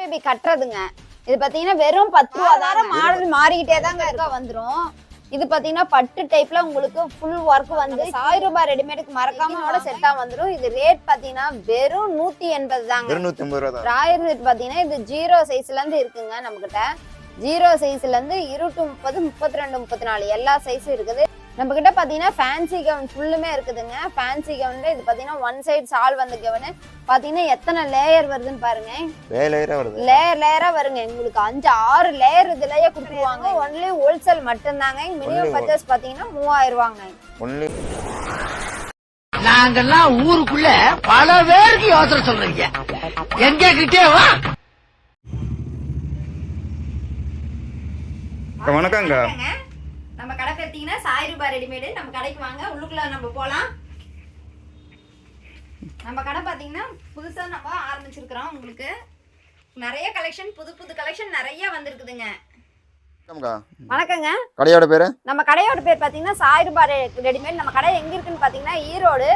Baby கட்டுறதுங்க. இது பாத்தீங்கன்னா வெறும் பத்து ரூபா மாடல் மாறிக்கிட்டே தாங்க இருக்கா வந்துரும். இது பாத்தீங்கன்னா பட்டு டைப்ல உங்களுக்கு ஃபுல் ஒர்க் வந்து ஆயிரம் ரூபாய் ரெடிமேடுக்கு மறக்காம செட்டா வந்துரும். இது ரேட் பாத்தீங்கன்னா வெறும் நூத்தி எண்பது தாங்க. நூத்தி ஐம்பது ரூபா தான். ராயர் ரேட் பாத்தீங்கன்னா இது ஜீரோ சைஸ்ல இருந்து இருக்குங்க நம்ம கிட்ட ஜீரோ சைஸ்ல இருந்து இரு டு முப்பது முப்பத்தி ரெண்டு முப்பத்தி நாலு. எல்லா சைஸும் இருக்குது. நம்ம கிட்ட பாத்தீங்கன்னா ஃபேன்சி கவுன் ஃபுல்லுமே இருக்குதுங்க. ஃபேன்சி கவுன்ல இது பாத்தீங்கன்னா ஒன் சைடு சால் வந்த கவுனு பாத்தீங்கன்னா எத்தனை லேயர் வருதுன்னு பாருங்க. லேயர் லேயரா வருங்க. உங்களுக்கு அஞ்சு ஆறு லேயர் இதுலயே கொடுத்துருவாங்க. ஒன்லி ஹோல்சேல் மட்டும்தாங்க. மினிமம் Only பர்ச்சேஸ் பாத்தீங்கன்னா மூவாயிரம் ரூபாங்க. நாங்கெல்லாம் ஊருக்குள்ள பல பேருக்கு யோசனை சொல்றீங்க. எங்க கிட்டே வா. வணக்கங்க. பார்த்தீங்கன்னா சாய் ரூபாய் ரெடிமேடு நம்ம கடைக்கு வாங்க உள்ளுக்குள்ள நம்ம போலாம். நம்ம கடை பார்த்தீங்கன்னா புதுசா நம்ம ஆரம்பிச்சிருக்கிறோம் உங்களுக்கு. நிறைய கலெக்ஷன் புது புது கலெக்ஷன் நிறைய வந்திருக்குதுங்க. வணக்கங்க. கடையோட பேரு? நம்ம கடையோட பேர் பார்த்தீங்கன்னா சாய் ரூபாய் ரெடிமேட். நம்ம கடை எங்க இருக்குன்னு பார்த்தீங்கன்னா ஈரோடு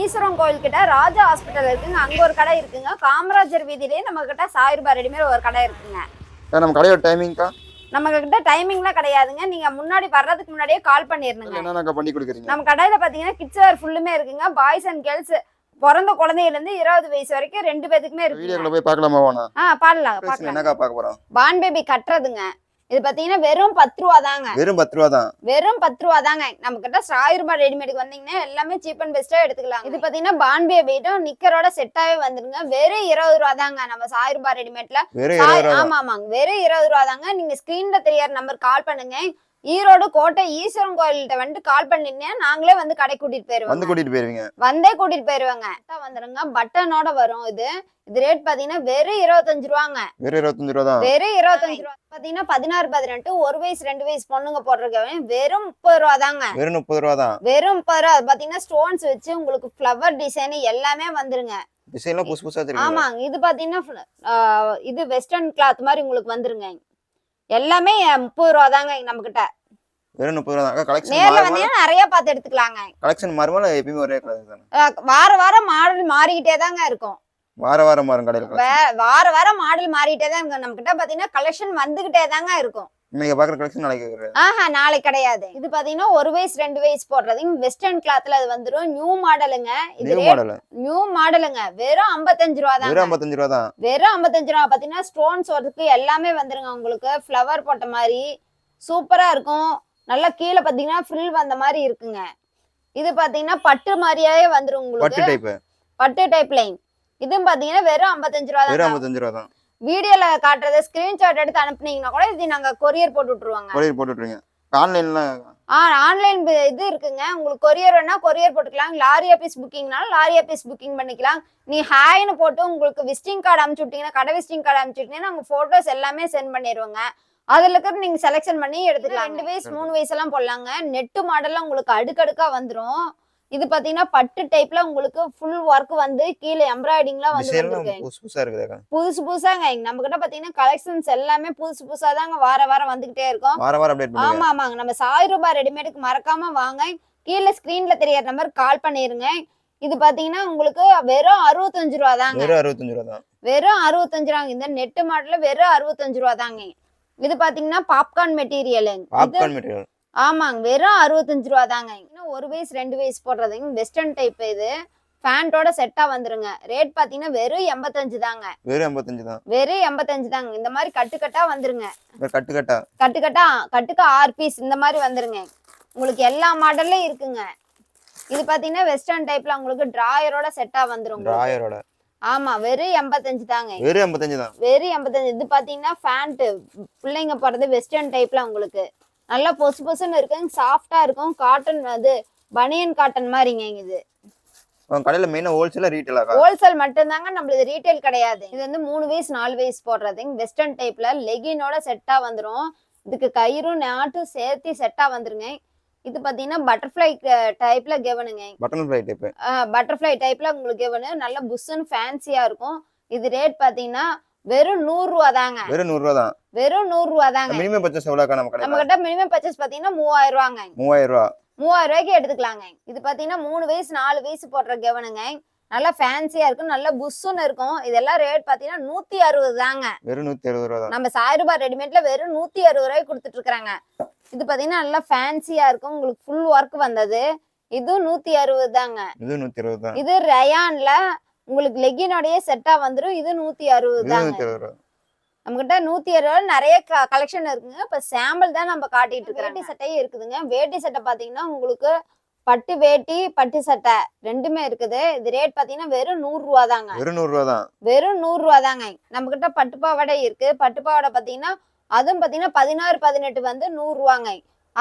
ஈஸ்வரம் கோயில் கிட்ட ராஜா ஹாஸ்பிட்டல் இருக்குங்க. அங்க ஒரு கடை இருக்குங்க. காமராஜர் வீதியிலேயே நம்ம கிட்ட சாய் ரூபாய் ரெடிமேட் ஒரு கடை இருக்குங்க. சார் நம்ம கடையோட டைமிங்க்கா நம்ம கிட்ட டைமிங்லாம் கிடையாதுங்க. நீங்க முன்னாடி வர்றதுக்கு முன்னாடியே கால் பண்ணிருந்துங்க என்னென்னக்கா பண்ணி கொடுக்குறீங்க. நம்ம கடையில பாத்தீங்கன்னா கிட்ஸ் வேர் ஃபுல்லுமே இருக்குங்க. பாய்ஸ் அண்ட் கேர்ள்ஸ் பிறந்த குழந்தையில இருந்து இருபது வயசு வரைக்கும் ரெண்டு பேத்துக்குமே வீடியோக்குள்ள இருக்குங்க. போய் பார்க்கலாமா வேணா? ஆ பாடலாம் பாக்கலாம் என்னக்கா பார்க்க போறோம்? பான் பேபி கட்டுறதுங்க. இது பாத்தீங்கன்னா வெறும் பத்து ரூபா தாங்க. வெறும் பத்து ரூபா தான். வெறும் பத்து ரூபா தாங்க. நம்ம கிட்ட ஆயிரம் ரூபாய் ரெடிமேடுக்கு வந்தீங்கன்னா எல்லாமே சீப் அண்ட் பெஸ்டா எடுத்துக்கலாம் இது பாத்தீங்கன்னா பான் பேபிட்டும் நிக்கரோட செட்டாவே வந்துருங்க. வெறும் இருபது ரூபா தாங்க. நம்ம ஆயிரம் ரூபாய் ரெடிமேட்ல. ஆமா ஆமாங்க வெறும் இருபது ரூபா தாங்க. நீங்க ஸ்கிரீன்ல தெரியாத நம்பர் கால் பண்ணுங்க. ஈரோடு கோட்டை ஈஸ்வரன் கோயில்கிட்ட வந்து கால் பண்ணிருந்தேன். நாங்களே வந்து கடை கூட்டிட்டு போயிருவோம் வந்து கூட்டிட்டு போயிருவீங்க. வந்தே கூட்டிட்டு போயிருவாங்க. வந்துருங்க. பட்டனோட வரும் இது. இது ரேட் பாத்தீங்கன்னா வெறும் இருபத்தஞ்சு ரூபாங்க. வெறும் இருபத்தஞ்சு ரூபா தான். வெறும் இருபத்தஞ்சு ரூபா. பாத்தீங்கன்னா பதினாறு பதினெட்டு ஒரு வயசு ரெண்டு வயசு பொண்ணுங்க போடுறதுக்கு வெறும் முப்பது ரூபா தாங்க. வெறும் முப்பது ரூபா தான். வெறும் முப்பது ரூபா. பாத்தீங்கன்னா ஸ்டோன்ஸ் வச்சு உங்களுக்கு ஃப்ளவர் டிசைன் எல்லாமே வந்துருங்க. டிசைன்லாம் புதுசு புதுசா தெரியும்? ஆமாங்க. இது பாத்தீங்கன்னா இது வெஸ்டர்ன் கிளாத் மாதிரி உங்களுக்கு வந்துருங்க. எல்லாமே முப்பது ரூபா தாங்க நம்ம கிட்ட வெறும் முப்பது ரூபா கலெக்ஷன் நேர்ல வந்தீங்கன்னா நிறைய பார்த்து எடுத்துக்கலாங்க. கலெக்ஷன் மாறுமா? இல்லை எப்பயுமே ஒரே கலர் தானே? ஆஹ் வார வாரம் மாடல் மாறிக்கிட்டே தாங்க இருக்கும். வார வாரம் மாறும் கடையில் வார வாரம் மாடல் மாறிட்டே தான் இருக்கும் நம்ம கிட்ட பாத்தீங்கன்னா கலெக்ஷன் வந்துகிட்டே தாங்க இருக்கும். இன்னைக்கு பார்க்குற கலெக்ஷன் நாளைக்கு. ஆஹா நாளைக்கு கிடையாது. இது பாத்தீங்கன்னா ஒரு வயசு ரெண்டு வயசு போடுறது. வெஸ்டர்ன் கிளாத்ல அது வந்துரும். நியூ மாடலுங்க இது நியூ மாடல் நியூ மாடலுங்க வெறும் 55 ரூபா வெறும் தாங்க ஐம்பத்தஞ்சு ரூபா தான். வெறும் 55 ரூபா. பாத்தீங்கன்னா ஸ்டோன்ஸ் ஒர்க்கு எல்லாமே வந்துருங்க உங்களுக்கு. ஃப்ளவர் போட்ட மாதிரி. சூப்பரா இருக்கும். நல்லா கீழே பாத்தீங்கன்னா ஃப்ரில் வந்த மாதிரி இருக்குங்க. இது பாத்தீங்கன்னா பட்டு மாதிரியே வந்துரும் உங்களுக்கு. பட்டு டைப் பட்டு டைப் லைன் இதுவும் பாத்தீங்கன்னா வெறும் 55 ரூபா வெறும் தான் ஐம்பத்தஞ்சு ரூபா தான். வீடியோல காட்டுறத ஸ்கிரீன்ஷாட் எடுத்து அனுப்புனீங்கன்னா கூட இது நாங்க கொரியர் போட்டு விட்டுருவாங்க. கொரியர் போட்டு விட்ருங்க ஆன்லைன்லாம் ஆ ஆன்லைன் இது இருக்குங்க. உங்களுக்கு கொரியர் வேணா கொரியர் போட்டுக்கலாம். லாரி ஆபீஸ் புக்கிங்னாலும் லாரி ஆபீஸ் புக்கிங் பண்ணிக்கலாம். நீ ஹாய்னு போட்டு உங்களுக்கு விசிட்டிங் கார்டு அனுப்பிச்சு விட்டீங்கன்னா கடை விசிட்டிங் கார்டு அனுப்பிச்சு விட்டீங்கன்னா நாங்கள் ஃபோட்டோஸ் எல்லாமே சென்ட் பண்ணிடுவோங்க. அதுல இருக்கிறது நீங்க செலெக்ஷன் பண்ணி எடுத்துக்கலாம் ரெண்டு வயசு மூணு வயசெல்லாம் போடலாங்க. நெட்டு மாடல்லாம் உங்களுக்கு அடுக்கடுக்கா வந்துரும். இது பாத்தீங்கன்னா பட்டு டைப்ல உங்களுக்கு ஃபுல் ஒர்க் வந்து கீழே எம்ப்ராய்டிங்லாம் வந்து புதுசு புதுசா இருக்குதாக்கா புதுசு புதுசாங்க. நம்ம கிட்ட பாத்தீங்கன்னா கலெக்ஷன்ஸ் எல்லாமே புதுசு புதுசா தாங்க வார வாரம் வந்துகிட்டே இருக்கும். வார வாரம் அப்டேட் பண்ணுங்க. ஆமா ஆமாங்க. நம்ம சாய் ரூபாய் ரெடிமேடுக்கு மறக்காம வாங்க. கீழே ஸ்கிரீன்ல தெரியற நம்பர் கால் பண்ணிருங்க. இது பாத்தீங்கன்னா உங்களுக்கு வெறும் அறுபத்தஞ்சு ரூபா தாங்க. வெறும் அறுபத்தஞ்சு ரூபா தான். வெறும் அறுபத்தஞ்சு ரூபாங்க. இந்த நெட்டு மாடல வெறும் அறுபத்தஞ்சு ரூபா தாங்க. இது பாத்தீங்கன்னா பாப்கார்ன் மெட்டீரியல் இது பாப்கார்ன் மெட்டீரியல் ஆமாங்க வெறும் அறுபத்தஞ்சு ரூபா தாங்க. இன்னும் ஒரு வயசு ரெண்டு வயசு போடுறதுங்க வெஸ்டர்ன் டைப் இது. பேண்டோட செட்டா வந்துருங்க. ரேட் பாத்தீங்கன்னா வெறும் எண்பத்தஞ்சு தாங்க. வெறும் எண்பத்தஞ்சு தான். வெறும் எண்பத்தஞ்சு தாங்க. இந்த மாதிரி கட்டு கட்டா வந்துருங்க. இந்த கட்டு கட்டா கட்டு கட்டா கட்டுக்கு ஆறு பீஸ் இந்த மாதிரி வந்துருங்க. உங்களுக்கு எல்லா மாடல்லையும் இருக்குங்க. இது பாத்தீங்கன்னா வெஸ்டர்ன் டைப்ல உங்களுக்கு டிராயரோட செட்டா வந்துரும். டிராயரோட ஆமா வெறும் எண்பத்தஞ்சு தாங்க. வெறும் எண்பத்தஞ்சு தான். வெறும் எண்பத்தஞ்சு. இது பாத்தீங்கன்னா ஃபேண்ட் பிள்ளைங்க போடுறது வெஸ்டர்ன் டைப்ல உங்களுக்கு. நல்லா பொசு பொசுன்னு இருக்குங்க சாஃப்டா இருக்கும் காட்டன் அது பனியன் காட்டன் மாதிரிங்க இது. கடையில மெயினா ஹோல்சேலா ரீட்டெயிலாக்கா ஹோல்சேல் மட்டும்தாங்க நம்மளுது ரீட்டைல் கிடையாது. இது வந்து மூணு வயசு நாலு வயசு போடுறதுங்க. வெஸ்டர்ன் டைப்ல லெகினோட செட்டா வந்துரும். இதுக்கு கயிறும் நாட்டும் சேர்த்து செட்டா வந்துருங்க. இது பாத்தீங்கன்னா பட்டர்ஃப்ளை டைப்ல கெவனுங்க பட்டன் ஃப்ளை டைப் பட்டர்ஃப்ளை டைப்ல உங்களுக்கு கெவனு நல்ல புஷ்ஷுன்னு ஃபேன்சியா இருக்கும். இது ரேட் பாத்தீங்கன்னா வெறும் நூறு ரூபா தாங்க. வெறும் நூறு ரூபா தான். வெறும் நூறு ரூபா தாங்க. மினிமம் பர்ச்சேஸ் எவ்வளோக்கா நம்ம கிட்ட மினிமம் பர்ச்சேஸ் பாத்தீங்கன்னா மூவாயிரம் ரூபாங்க. மூவாயிரம் ரூபா. மூவாயிரம் ரூபாய்க்கு எடுத்துக்கலாங்க. இது பாத்தீங்கன்னா மூணு வயசு நாலு வயசு போடுற கெவனுங்க. நல்லா ஃபேன்சியா இருக்கும் நல்ல புஷ்ஷுன்னு இருக்கும். இதெல்லாம் ரேட் பாத்தீங்கன்னா நூத்தி அறுபது தாங்க. வெறும் நூத்தி எழுபது ரூபா நம்ம சாய் ரூபாய் ரெடிமேட்ல வெறும் நூத்தி அறுபது ரூபாய்க்கு கொடுத்துட்டு இருக்காங்க இது பாத்தீங்கன்னா நல்லா ஃபேன்சியா இருக்கும். உங்களுக்கு ஃபுல் ஒர்க் வந்தது. இதுவும் நூத்தி அறுபது தாங்க. இது நூத்தி தான். இது ரயான்ல உங்களுக்கு லெகினோடய செட்டா வந்துரும். இது நூத்தி அறுபது இது தாங்க நூத்தி எழுபது ரூபா. நம்ம கிட்ட நூத்தி அறுபது நிறைய கலெக்ஷன் இருக்குங்க. இப்ப சாம்பிள் தான் நம்ம காட்டிட்டு இருக்கோம் வேட்டி சட்டையும் இருக்குதுங்க. வேட்டி சட்டை பாத்தீங்கன்னா உங்களுக்கு பட்டு வேட்டி பட்டு சட்டை ரெண்டுமே இருக்குது. இது ரேட் பாத்தீங்கன்னா வெறும் நூறு ரூபா தாங்க. வெறும் நூறு ரூபா தான். வெறும் நூறு ரூபா தாங்க. நம்ம கிட்ட பட்டு பாவாடை இருக்கு. பட்டு பாவாடை பாத்தீங்கன்னா அதுவும் பாத்தீங்கன்னா பதினாறு பதினெட்டு வந்து நூறு ரூபாங்க.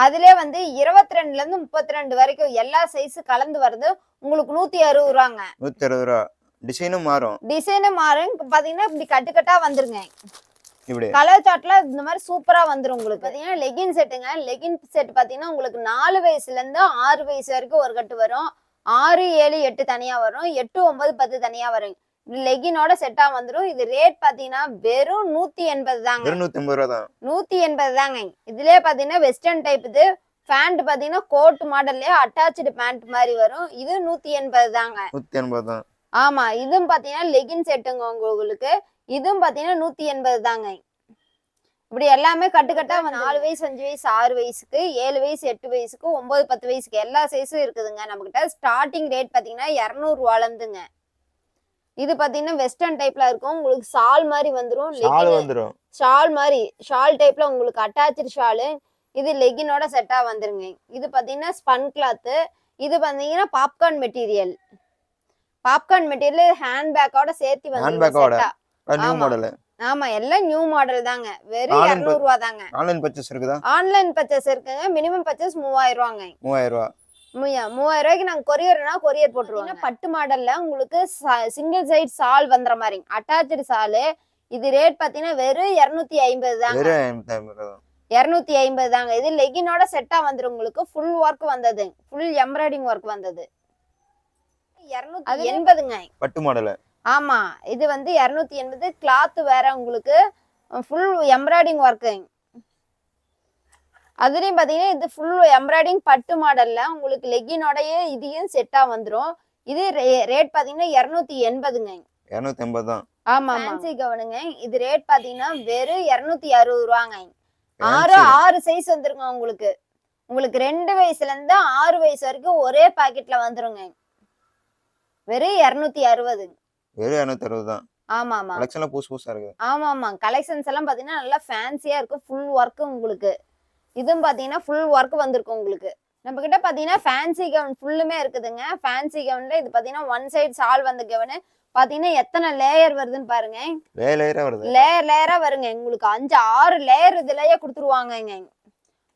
அதுலயே வந்து இருபத்தி ரெண்டுல இருந்து முப்பத்தி ரெண்டு வரைக்கும் எல்லா சைஸ் கலந்து வருது உங்களுக்கு நூத்தி அறுபது ரூபாங்க. நூத்தி அறுபது ரூபா. டிசைனும் மாறும். டிசைனும் மாறும். பாத்தீங்கன்னா இப்படி கட்டு கட்டா வந்துருங்க. இப்படி. கலர் சாட்ல இந்த மாதிரி சூப்பரா வந்துரும் உங்களுக்கு. பாத்தீங்கன்னா லெகின் செட்டுங்க லெகின் செட் பாத்தீங்கன்னா உங்களுக்கு நாலு வயசுல இருந்து ஆறு வயசு வரைக்கும் ஒரு கட்டு வரும். ஆறு ஏழு எட்டு தனியா வரும். எட்டு ஒன்பது பத்து தனியா வரும். லெகினோட செட்டா வந்துரும். இது ரேட் பாத்தீங்கன்னா வெறும் நூத்தி எண்பது தாங்க. நூத்தி ஐம்பது ரூபா தான். நூத்தி எண்பது தாங்க. இதுலயே பாத்தீங்கன்னா வெஸ்டர்ன் டைப் இது. பேண்ட் பாத்தீங்கன்னா கோட் மாடல்லே அட்டாச்சு பேண்ட் மாதிரி வரும். இது நூத்தி எண்பது தாங்க. நூத்தி எண்பது தான். ஆமா இதுவும் பாத்தீங்கன்னா லெகின் செட்டுங்க உங்களுக்கு. இதுவும் பாத்தீங்கன்னா நூத்தி எண்பது தாங்க. இப்படி எல்லாமே கட்டுக்கட்டா வந்து நாலு வயசு அஞ்சு வயசு ஆறு வயசுக்கு ஏழு வயசு எட்டு வயசுக்கு ஒன்பது பத்து வயசுக்கு எல்லா சைஸும் இருக்குதுங்க. நம்ம கிட்ட ஸ்டார்டிங் ரேட் பாத்தீங்கன்னா இரநூறு ரூபாலந்துங்க இது பாத்தீங்கன்னா வெஸ்டர்ன் டைப்ல இருக்கும். உங்களுக்கு மாதிரி ஷால் legging- வந்துரும். ஷால் மாதிரி ஷால் டைப்ல உங்களுக்கு அட்டாச்சு ஷாலு இது லெகினோட செட்டா வந்துருங்க. இது பாத்தீங்கன்னா ஸ்பன் கிளாத்து இது பாத்தீங்கன்னா popcorn material popcorn material hand பேக்கோட சேர்த்து வந்து Handbag-ஓட. நியூ ஆமா. மாடல் ஆமா எல்லாம் நியூ மாடல் தாங்க. வெறும் Online இருநூறு ரூபா தாங்க. ஆன்லைன் பர்ச்சேஸ் இருக்குதா? ஆன்லைன் பர்ச்சேஸ் இருக்குங்க. மினிமம் பர்ச்சேஸ் மூவாயிரம் ரூபாங்க. மூவாயிரம் ரூபா. மூயா- மூவாயிரம் ரூபாய்க்கு நாங்க கொரியர்னா கொரியர் போட்டுருவோம் பட்டு மாடல்ல உங்களுக்கு சிங்கிள் சைட் சால் வந்துற மாதிரி. அட்டாச்சு சாலு இது ரேட் பாத்தீங்கன்னா வெறும் இருநூத்தி ஐம்பது தாங்க. இருநூத்தி ஐம்பது தாங்க. இது லெகினோட செட்டா வந்துரும் உங்களுக்கு. ஃபுல் ஒர்க் வந்தது. ஃபுல் எம்ப்ராய்டிங் ஒர்க் வந்தது. இருநூத்தி எண்பதுங்க. பட்டு மாடல். ஆமா இது வந்து இருநூத்தி எண்பது. கிளாத் வேற உங்களுக்கு ஃபுல் எம்ப்ராய்டிங் ஒர்க்கு அதுலயும் பாத்தீங்கன்னா இது ஃபுல் எம்ப்ராய்டிங் பட்டு மாடல்ல உங்களுக்கு லெகினோடயே இதையும் செட்டா வந்துரும். இது ரேட் பாத்தீங்கன்னா இருநூத்தி எண்பதுங்க. இருநூத்தி எண்பது தான். ஆமா ஃபேன்சி கவனுங்க. இது ரேட் பாத்தீங்கன்னா வெறும் இருநூத்தி அறுபது ரூபாங்க. ஆறு. ஆறு சைஸ் வந்துருங்க உங்களுக்கு. உங்களுக்கு ரெண்டு வயசுல இருந்து ஆறு வயசு வரைக்கும் ஒரே பாக்கெட்ல வந்துருங்க. வெறும் இருநூத்தி அறுபது. வெறும் இருநூத்தி அறுபது தான். ஆமா ஆமா கலெக்ஷன்ல புதுசு புதுசா இருக்கு ஆமா ஆமா கலெக்ஷன்ஸ் எல்லாம் பாத்தீங்கன்னா நல்லா ஃபேன்சியா இருக்கும். ஃபுல் ஒர்க் உங்களுக்கு. இதுவும் பாத்தீங்கன்னா ஃபுல் ஒர்க் வந்திருக்கும் உங்களுக்கு. நம்ம கிட்ட பாத்தீங்கன்னா ஃபேன்சி கவுன் ஃபுல்லுமே இருக்குதுங்க. ஃபேன்சி கவுன்ல இது பாத்தீங்கன்னா ஒன் சைடு சால் வந்த கவுனு பாத்தீங்கன்னா எத்தனை லேயர் வருதுன்னு பாருங்க. வேலையரா வருது. லேயர் லேயரா வருங்க. உங்களுக்கு அஞ்சு ஆறு லேயர் இதுலயே கொடுத்துருவாங்கங்க.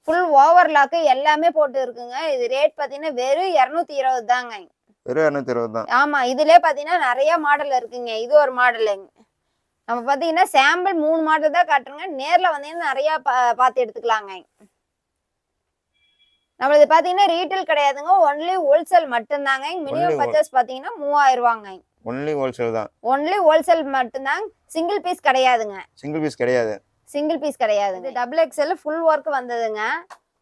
ஃபுல் ஓவர்லாக்கு எல்லாமே போட்டு இருக்குங்க. இது ரேட் பாத்தீங்கன்னா வெறும் இருநூத்தி இருபது தாங்க. வெறும் இருநூத்தி இருபது தான். ஆமா இதுலயே பாத்தீங்கன்னா நிறைய மாடல் இருக்குங்க. இது ஒரு மாடலுங்க நம்ம பாத்தீங்கன்னா சாம்பிள் மூணு மாடல் தான் காட்டுறோங்க. நேர்ல வந்தீங்கன்னா நிறைய பா- பார்த்து எடுத்துக்கலாங்க. நம்மளது பாத்தீங்கன்னா ரீட்டைல் கிடையாதுங்க. ஒன்லி ஹோல்சேல் மட்டும்தாங்க. மினிமம் பர்ச்சேஸ் பாத்தீங்கன்னா மூவாயிரம் ரூபாங்க ஒன்லி ஹோல்சேல் தான். ஒன்லி ஹோல்சேல் மட்டும்தாங்க. சிங்கிள் பீஸ் கிடையாதுங்க. சிங்கிள் பீஸ் கிடையாது. சிங்கிள் பீஸ் கிடையாது. இது டபுள் எக்ஸ்எல் ஃபுல் ஒர்க் வந்ததுங்க.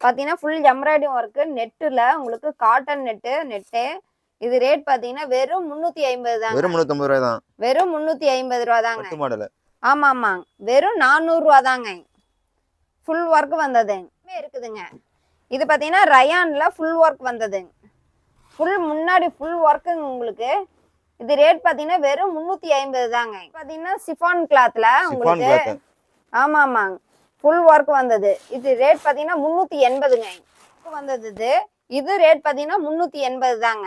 பாத்தீங்கன்னா ஃபுல் எம்ப்ராய்டிங் ஒர்க் நெட்டுல உங்களுக்கு காட்டன் நெட்டு நெட்டு. இது ரேட் பாத்தீங்கன்னா வெறும் முன்னூத்தி ஐம்பது தாங்க. வெறும் முந்நூத்தம்பது ரூபாய் தான் வெறும் முன்னூத்தி ஐம்பது ரூபா தாங்க மாடல். ஆமா ஆமாங்க வெறும் நானூறு ரூபா தாங்க ஃபுல் ஒர்க் வந்தது இருக்குதுங்க. இது பாத்தீங்கன்னா ரயான்ல ஃபுல் ஒர்க் வந்ததுங்க ஃபுல் முன்னாடி ஃபுல் ஒர்க்குங்க உங்களுக்கு. இது ரேட் பாத்தீங்கன்னா வெறும் முன்னூத்தி ஐம்பது தாங்க பாத்தீங்கன்னா சிஃபான் கிளாத்ல உங்களுக்கு ஆமா ஆமாங்க ஃபுல் ஒர்க் வந்தது. இது ரேட் பாத்தீங்கன்னா முன்னூத்தி எண்பதுங்க. வந்தது இது. இது ரேட் பாத்தீங்கன்னா முன்னூத்தி எண்பது தாங்க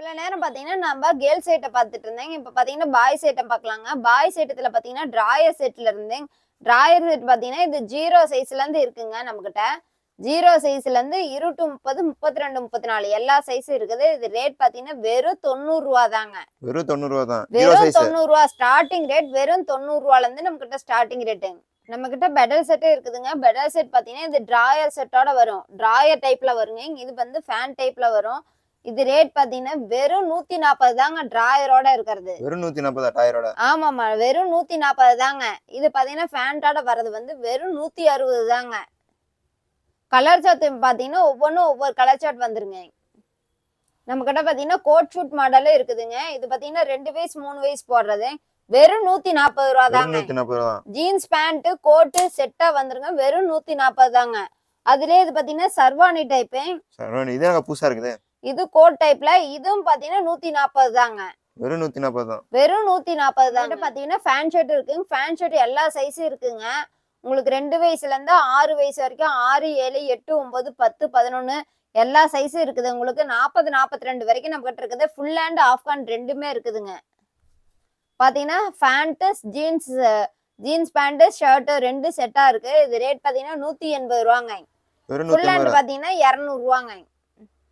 இவ்வளவு நேரம் பாத்தீங்கன்னா நம்ம கேர்ள் சைட்டை பார்த்துட்டு இருந்தேங்க. இப்ப பாத்தீங்கன்னா பாய் சைட்டை பார்க்கலாங்க. பாய் சைட்டத்துல பாத்தீங்கன்னா டிராயர் செட்ல இருந்தேங்க. டிராயர் செட் பாத்தீங்கன்னா இது ஜீரோ சைஸ்ல இருந்து இருக்குங்க நம்ம கிட்ட ஜீரோ சைஸ்ல இருந்து இரு டு முப்பது முப்பத்தி ரெண்டு முப்பத்தி நாலு எல்லா சைஸும் இருக்குது. இது ரேட் பாத்தீங்கன்னா வெறும் தொண்ணூறு ரூபா தாங்க. வெறும் தொண்ணூறு ரூபா தான். வெறும் சைஸ் தொண்ணூறு ரூபா. ஸ்டார்டிங் ரேட் வெறும் தொண்ணூறு ரூபால இருந்து நம்ம கிட்ட ஸ்டார்டிங் ரேட்டு நம்ம கிட்ட பெடல் செட்டே இருக்குதுங்க. பெடல் செட் பாத்தீங்கன்னா இது டிராயர் செட்டோட வரும். டிராயர் டைப்ல வருங்க. இது வந்து ஃபேன் டைப்ல வரும். இது ரேட் பாத்தீங்கன்னா வெறும் நூத்தி நாற்பது தாங்க டிராயரோட இருக்கிறது. வெறும் நூத்தி நாற்பது டயரோட ஆமாமா வெறும் நூத்தி நாற்பது தாங்க. இது பாத்தீங்கன்னா ஃபேண்டோட வர்றது வந்து வெறும் நூத்தி அறுபது தாங்க. கலர் சார்ட் பாத்தீங்கன்னா ஒவ்வொன்றும் ஒவ்வொரு கலர் சார்ட் வந்துருங்க. நம்ம கிட்ட பாத்தீங்கன்னா கோட் ஷூட் மாடலும் இருக்குதுங்க. இது பாத்தீங்கன்னா ரெண்டு வயசு மூணு வயசு போடுறது. வெறும் நூத்தி நாற்பது ரூபா தாங்க. ஜீன்ஸ் பேண்ட் கோட்டு செட்டா வந்துருங்க. வெறும் நூத்தி நாற்பது தாங்க. அதுலயே இது பாத்தீங்கன்னா சர்வானி டைப்பு சரவணி இது புதுசா இருக்குது. இது கோட் டைப்ல இதுவும் பாத்தீங்கன்னா நூத்தி நாற்பது தாங்க. வெறும் நூத்தி நாற்பது தான். வெறும் நூத்தி நாற்பது தாங்க பாத்தீங்கன்னா ஃபேன் ஷர்ட் இருக்குங்க. ஃபேன் ஷர்ட் எல்லா சைஸும் இருக்குங்க. உங்களுக்கு ரெண்டு வயசுல இருந்து ஆறு வயசு வரைக்கும் ஆறு ஏழு எட்டு ஒன்பது பத்து பதினொன்னு எல்லா சைஸும் இருக்குது. உங்களுக்கு நாற்பது நாற்பத்தி ரெண்டு வரைக்கும் நம்ம கிட்ட இருக்குது. ஃபுல் ஹேண்ட் ஆஃப் ஹேண்ட் ரெண்டுமே இருக்குதுங்க. பாத்தீங்கன்னா pant jeans jeans pant shirt ரெண்டு செட்டா இருக்கு. இது ரேட் பாத்தீங்கன்னா நூத்தி எண்பது ரூபாங்க. வெறும் ஃபுல் ஹேண்ட் ரூபா. பாத்தீங்கன்னா இருநூறு ரூபாங்க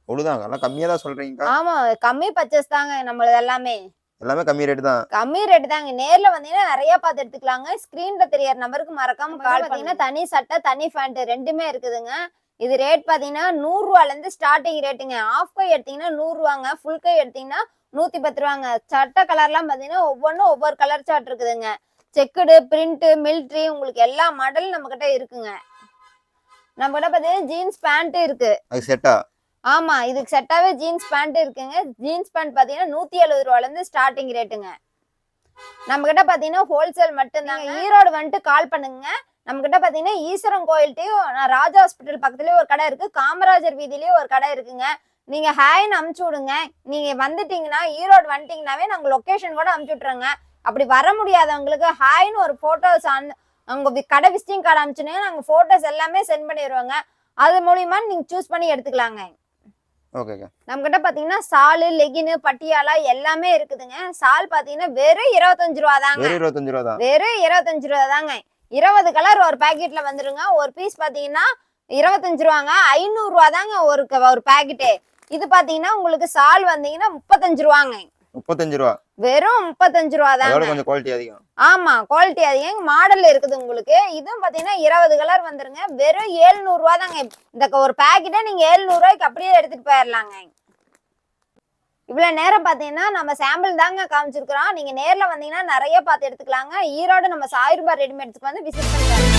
அவ்வளவுதான். எல்லாம் கம்மியா தான் சொல்றீங்கக்கா. ஆமா கம்மி பர்ச்சேஸ் தாங்க நம்மளது எல்லாமே. எல்லாமே கம்மி ரேட் தான். கம்மி ரேட் தாங்க. நேர்ல வந்தீங்கன்னா நிறைய பார்த்து எடுத்துக்கலாங்க. ஸ்கிரீன்ல தெரியற நம்பருக்கு மறக்காம கால் பண்ணீங்கன்னா தனி சட்டை தனி ஃபேண்ட் ரெண்டுமே இருக்குதுங்க. இது ரேட் பாத்தீங்கன்னா நூறு ரூபால இருந்து ஸ்டார்டிங் ரேட்டுங்க ஆஃப் கை எடுத்தீங்கன்னா நூறு ரூபாங்க. ஃபுல் கை எடுத்தீங்கன்னா நூத்தி பத்து ரூபாங்க. சட்டை கலர்லாம் பாத்தீங்கன்னா ஒவ்வொன்றும் ஒவ்வொரு கலர் சார்ட் இருக்குதுங்க. செக்குடு பிரிண்ட் மிலிட்ரி உங்களுக்கு எல்லா மாடலும் நம்ம கிட்ட இருக்குங்க. நம்ம கிட்ட பாத்தீங்கன்னா ஜீன்ஸ் பேண்ட் இருக்கு. அது செட்டா ஆமா இதுக்கு செட்டாவே ஜீன்ஸ் பேண்ட் இருக்குங்க. ஜீன்ஸ் பேண்ட் பாத்தீங்கன்னா நூத்தி எழுபது ரூபால இருந்து ஸ்டார்டிங் ரேட்டுங்க நம்ம கிட்ட பாத்தீங்கன்னா ஹோல்சேல் மட்டும்தாங்க. ஈரோடு வந்துட்டு கால் பண்ணுங்க. நம்ம கிட்ட பாத்தீங்கன்னா ஈஸ்வரன் கோயில்ட்டையும் ராஜா ஹாஸ்பிட்டல் பக்கத்துலயும் ஒரு கடை இருக்கு. காமராஜர் வீதியிலயும் ஒரு கடை இருக்குங்க. நீங்க ஹேன்னு அமுச்சு விடுங்க. நீங்க வந்துட்டீங்கன்னா ஈரோடு வந்துட்டீங்கன்னாவே நாங்க லொகேஷன் கூட அமுச்சு விட்டுறோங்க. அப்படி வர முடியாதவங்களுக்கு ஹாய்னு ஒரு போட்டோஸ் அங்க வி- கடை விசிட்டிங் கார்டு அனுப்பிச்சுனீங்க நாங்க போட்டோஸ் எல்லாமே சென்ட் பண்ணிடுவோங்க அது மூலியமா நீங்க சூஸ் பண்ணி எடுத்துக்கலாங்க. ஓகேக்கா நம்ம கிட்ட பாத்தீங்கன்னா சாலு லெகின் பட்டியாலா எல்லாமே இருக்குதுங்க. சால் பாத்தீங்கன்னா வெறும் இருபத்தஞ்சு ரூபா தாங்க. வெறும் இருபத்தஞ்சு ரூபா தான். வெறும் இருபத்தஞ்சு ரூபா தாங்க. இருபது கலர் ஒரு பாக்கெட்ல வந்துருங்க. ஒரு பீஸ் பாத்தீங்கன்னா இருபத்தஞ்சு ரூபாங்க. ஐநூறு ரூபா தாங்க ஒரு ஒரு பாக்கெட்டு. இது பாத்தீங்கன்னா உங்களுக்கு சால் வந்தீங்கன்னா முப்பத்தஞ்சு ரூபாங்க. முப்பத்தஞ்சு ரூபா. வெறும் முப்பத்தஞ்சு ரூபா அதோட தாங்க கொஞ்சம் குவாலிட்டி அதிகம். ஆமா குவாலிட்டி அதிகம். மாடல் இருக்குது உங்களுக்கு. இதுவும் பாத்தீங்கன்னா இருபது கலர் வந்துருங்க. வெறும் ஏழ்நூறு ரூபா தாங்க. இந்த ஒரு பாக்கெட்டை நீங்க ஏழ்நூறு ரூபாய்க்கு அப்படியே எடுத்துட்டு போயிடலாங்க இவ்வளவு நேரம் பாத்தீங்கன்னா நம்ம சாம்பிள் தாங்க காமிச்சிருக்கிறோம். நீங்க நேர்ல வந்தீங்கன்னா நிறைய பார்த்து எடுத்துக்கலாங்க. ஈரோடு நம்ம சாயிரூபா ரெடிமேட்ஸ்க்கு வந்து விசிட் பண்ணுங்க